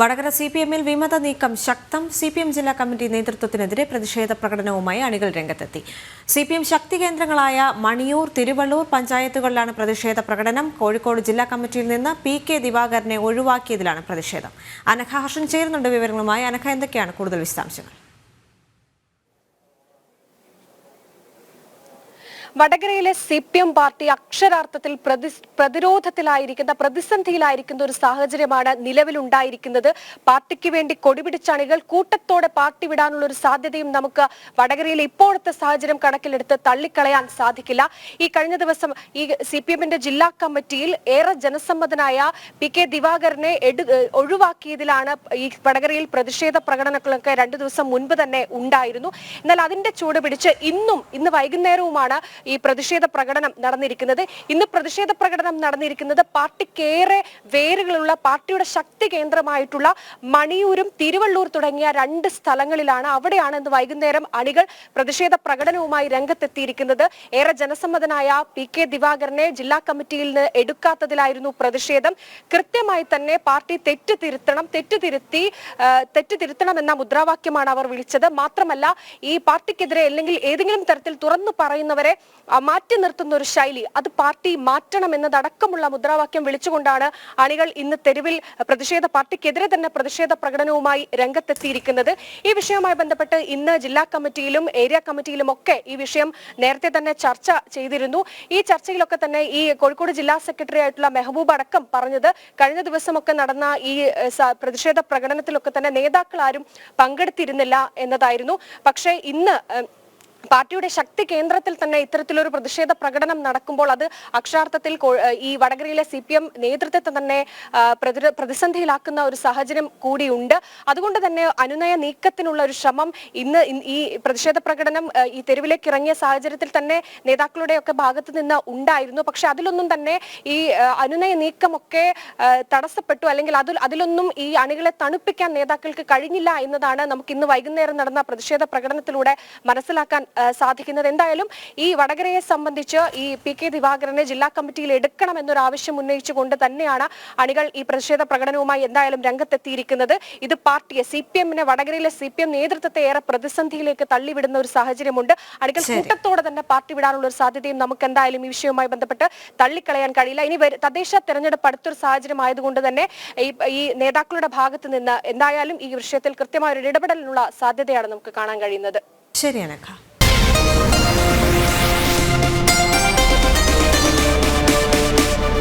Vadakara C P എമ്മിൽ വിമത നീക്കം ശക്തം. സി പി എം ജില്ലാ കമ്മിറ്റി നേതൃത്വത്തിനെതിരെ പ്രതിഷേധ പ്രകടനവുമായി അണികൾ രംഗത്തെത്തി. സി പി എം ശക്തി കേന്ദ്രങ്ങളായ മണിയൂർ തിരുവള്ളൂർ പഞ്ചായത്തുകളിലാണ് പ്രതിഷേധ പ്രകടനം. കോഴിക്കോട് ജില്ലാ കമ്മിറ്റിയിൽ നിന്ന് പി കെ ദിവാകരനെ ഒഴിവാക്കിയതിലാണ് പ്രതിഷേധം. അനഘ ഹർഷൻ ചേരുന്നുണ്ട് വിവരങ്ങളുമായി. അനഘ എന്തൊക്കെയാണ് കൂടുതൽ വിശദാംശങ്ങൾ? വടകരയിലെ സി പി എം പാർട്ടി അക്ഷരാർത്ഥത്തിൽ പ്രതി പ്രതിരോധത്തിലായിരിക്കുന്ന പ്രതിസന്ധിയിലായിരിക്കുന്ന ഒരു സാഹചര്യമാണ് നിലവിലുണ്ടായിരിക്കുന്നത്. പാർട്ടിക്ക് വേണ്ടി കൊടിപിടിച്ച അണികൾ കൂട്ടത്തോടെ പാർട്ടി വിടാനുള്ള ഒരു സാധ്യതയും നമുക്ക് വടകരയിലെ ഇപ്പോഴത്തെ സാഹചര്യം കണക്കിലെടുത്ത് തള്ളിക്കളയാൻ സാധിക്കില്ല. ഈ കഴിഞ്ഞ ദിവസം ഈ സി പി എമ്മിന്റെ ജില്ലാ കമ്മിറ്റിയിൽ ഏറെ ജനസമ്മതനായ പി കെ ദിവാകരനെ ഒഴിവാക്കിയതിലാണ് ഈ വടകരയിൽ പ്രതിഷേധ പ്രകടനങ്ങളൊക്കെ രണ്ടു ദിവസം മുൻപ് തന്നെ ഉണ്ടായിരുന്നു. എന്നാൽ അതിന്റെ ചൂട് പിടിച്ച് ഇന്നും ഇന്ന് വൈകുന്നേരവുമാണ് ഈ പ്രതിഷേധ പ്രകടനം നടന്നിരിക്കുന്നത്. ഇന്ന് പ്രതിഷേധ പ്രകടനം നടന്നിരിക്കുന്നത് പാർട്ടിക്കേറെ വേരുകളുള്ള പാർട്ടിയുടെ ശക്തി കേന്ദ്രമായിട്ടുള്ള മണിയൂരും തിരുവള്ളൂർ തുടങ്ങിയ രണ്ട് സ്ഥലങ്ങളിലാണ് അവിടെയാണ് ഇന്ന് വൈകുന്നേരം അണികൾ പ്രതിഷേധ പ്രകടനവുമായി രംഗത്തെത്തിയിരിക്കുന്നത്. ഏറെ ജനസമ്മതനായ പി കെ ദിവാകരനെ ജില്ലാ കമ്മിറ്റിയിൽ നിന്ന് എടുക്കാത്തതിലായിരുന്നു പ്രതിഷേധം. കൃത്യമായി തന്നെ പാർട്ടി തെറ്റ് തിരുത്തണം തെറ്റ് തിരുത്തി തെറ്റ് തിരുത്തണം എന്ന മുദ്രാവാക്യമാണ് അവർ വിളിച്ചത്. മാത്രമല്ല ഈ പാർട്ടിക്കെതിരെ അല്ലെങ്കിൽ ഏതെങ്കിലും തരത്തിൽ തുറന്നു പറയുന്നവരെ മാറ്റി നിർത്തുന്ന ഒരു ശൈലി. അത് പാർട്ടി മാറ്റണം എന്നതടക്കമുള്ള മുദ്രാവാക്യം വിളിച്ചുകൊണ്ടാണ് അണികൾ ഇന്ന് തെരുവിൽ പ്രതിഷേധ പാർട്ടിക്കെതിരെ തന്നെ പ്രതിഷേധ പ്രകടനവുമായി രംഗത്തെത്തിയിരിക്കുന്നത്. ഈ വിഷയവുമായി ബന്ധപ്പെട്ട് ഇന്ന് ജില്ലാ കമ്മിറ്റിയിലും ഏരിയ കമ്മിറ്റിയിലും ഒക്കെ ഈ വിഷയം നേരത്തെ തന്നെ ചർച്ച ചെയ്തിരുന്നു. ഈ ചർച്ചയിലൊക്കെ തന്നെ ഈ കോഴിക്കോട് ജില്ലാ സെക്രട്ടറി ആയിട്ടുള്ള മെഹബൂബ് അടക്കം പറഞ്ഞത് കഴിഞ്ഞ ദിവസമൊക്കെ നടന്ന ഈ പ്രതിഷേധ പ്രകടനത്തിലൊക്കെ തന്നെ നേതാക്കൾ ആരും പങ്കെടുത്തിരുന്നില്ല എന്നതായിരുന്നു. പക്ഷേ ഇന്ന് പാർട്ടിയുടെ ശക്തി കേന്ദ്രത്തിൽ തന്നെ ഇത്തരത്തിലൊരു പ്രതിഷേധ പ്രകടനം നടക്കുമ്പോൾ അത് അക്ഷരാർത്ഥത്തിൽ ഈ വടകരയിലെ സി പി എം നേതൃത്വത്തെ തന്നെ പ്രതിസന്ധിയിലാക്കുന്ന ഒരു സാഹചര്യം കൂടിയുണ്ട്. അതുകൊണ്ട് തന്നെ അനുനയ നീക്കത്തിനുള്ള ഒരു ശ്രമം ഇന്ന് ഈ പ്രതിഷേധ പ്രകടനം ഈ തെരുവിലേക്ക് ഇറങ്ങിയ സാഹചര്യത്തിൽ തന്നെ നേതാക്കളുടെയൊക്കെ ഭാഗത്ത് നിന്ന് ഉണ്ടായിരുന്നു. പക്ഷെ അതിലൊന്നും തന്നെ ഈ അനുനയ നീക്കമൊക്കെ തടസ്സപ്പെട്ടു. അല്ലെങ്കിൽ അതിൽ അതിലൊന്നും ഈ അണികളെ തണുപ്പിക്കാൻ നേതാക്കൾക്ക് കഴിഞ്ഞില്ല എന്നതാണ് നമുക്ക് ഇന്ന് വൈകുന്നേരം നടന്ന പ്രതിഷേധ പ്രകടനത്തിലൂടെ മനസ്സിലാക്കാൻ സാധിക്കുന്നത്. എന്തായാലും ഈ വടകരയെ സംബന്ധിച്ച് ഈ പി കെ ദിവാകരനെ ജില്ലാ കമ്മിറ്റിയിൽ എടുക്കണം എന്നൊരു ആവശ്യം ഉന്നയിച്ചുകൊണ്ട് തന്നെയാണ് അണികൾ ഈ പ്രതിഷേധ പ്രകടനവുമായി എന്തായാലും രംഗത്തെത്തിയിരിക്കുന്നത്. ഇത് പാർട്ടിയെ സി പി എമ്മിനെ വടകരയിലെ സി പി എം നേതൃത്വത്തെ ഏറെ പ്രതിസന്ധിയിലേക്ക് തള്ളിവിടുന്ന ഒരു സാഹചര്യമുണ്ട്. അണികൾ കൂട്ടത്തോടെ തന്നെ പാർട്ടി വിടാനുള്ള ഒരു സാധ്യതയും നമുക്ക് എന്തായാലും ഈ വിഷയവുമായി ബന്ധപ്പെട്ട് തള്ളിക്കളയാൻ കഴിയില്ല. ഇനി തദ്ദേശ തെരഞ്ഞെടുപ്പ് അടുത്തൊരു സാഹചര്യം ആയതുകൊണ്ട് തന്നെ ഈ നേതാക്കളുടെ ഭാഗത്ത് നിന്ന് എന്തായാലും ഈ വിഷയത്തിൽ കൃത്യമായ ഒരു ഇടപെടലിനുള്ള സാധ്യതയാണ് നമുക്ക് കാണാൻ കഴിയുന്നത്. ശരിയാണ്